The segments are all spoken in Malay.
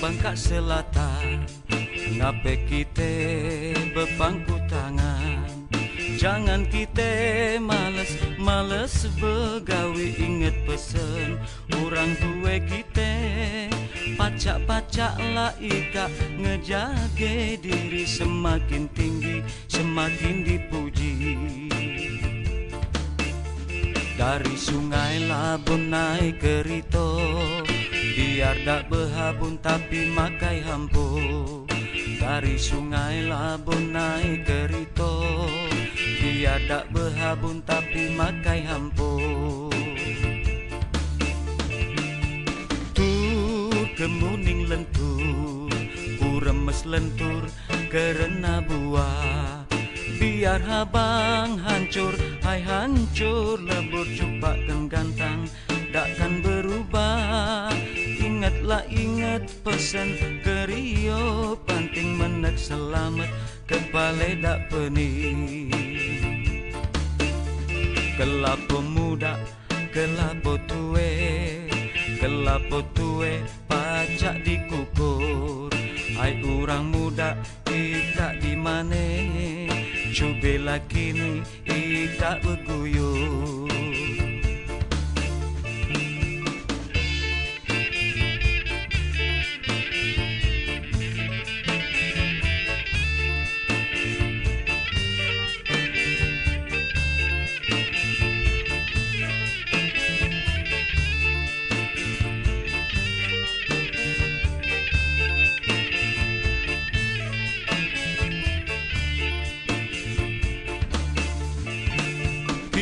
bangka selatan. Ngape kita berpangku tangan? Jangan kita males males begawi inget pesen. Orang tua kita pacak-pacak lah ika Ngejage diri semakin tinggi semakin dipuji. Dari sungai labun naik ke Rito Biar tak berhabun tapi makai hampu. Dari sungai labun naik ke Rito Biar tak berhabun tapi makai hampu. Tur kemuning lentur Kuremes lentur kerana buah. Biar habang hancur, hai hancur Lebur cupakkan gantang, takkan berubah pesan kerio Panting menek selamat, kepala dak pening. Kelapo muda, kelapo tue Kelapo tue, pajak dikukur. Hai orang muda, tidak di mana? Lagi ni, tidak berguyur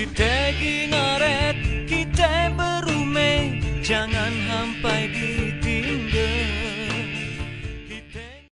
Kita ingat kita berume, jangan.